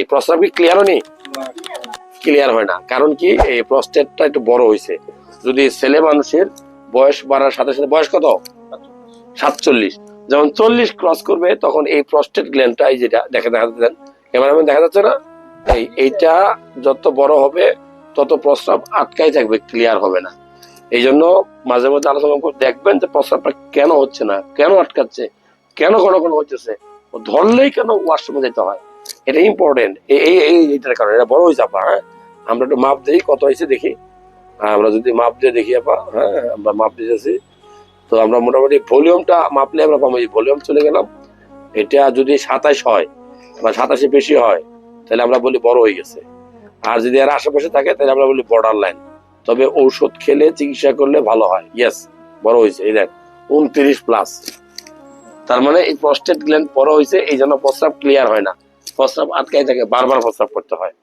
এই প্রস্রাব কি ক্লিয়ার হয়নি? ক্লিয়ার হয় না। কারণ কি এই প্রস্টেটটা একটু বড় হয়েছে। যদি ছেলে মানুষের বয়স বাড়ার সাথে সাথে বয়স কত? সাতচল্লিশ। যখন চল্লিশ ক্রস করবে তখন এই প্রস্টেট গ্ল্যান্ডটা এই যেটা দেখা দেখা যাচ্ছে এবার আমি দেখা যাচ্ছে না? এই এইটা যত বড় হবে তত প্রস্রাব আটকাই থাকবে ক্লিয়ার হবে না। এই জন্য মাঝে মধ্যে আলোচনা করে দেখবেন যে প্রস্রাবটা কেন হচ্ছে না কেন আটকাচ্ছে কেন ঘন ঘন হচ্ছে ধরলেই কেন ওয়াশরুমে যেতে হয়? এটা ইম্পর্টেন্ট এই এই এই এইটার কারণে এটা বড় হয়েছে আপা হ্যাঁ? আমরা একটু মাপ দিই কত হয়েছে দেখি। হ্যাঁ, আমরা যদি মাপ দিয়ে দেখি আপা হ্যাঁ আমরা মাপ দিতেছি তো আমরা মোটামুটি ভলিউমটা মাপলে আমরা পাবো ভলিউম চলে গেলাম। এটা যদি সাতাশ হয় বা সাতাশে বেশি হয় তাহলে আমরা বলি বড় হয়ে গেছে। আর যদি এর আশেপাশে থাকে তাহলে আমরা বলি বর্ডার লাইন তবে ঔষধ খেলে চিকিৎসা করলে ভালো হয়। ইয়েস বড় হয়েছে এই দেখ উনত্রিশ প্লাস তার মানে এই প্রস্টেট গ্ল্যান্ড বড় হয়েছে এই জন্য প্রস্রাব ক্লিয়ার হয় না। প্রস্রাব আটকাই থাকে বারবার প্রস্রাব করতে হয়।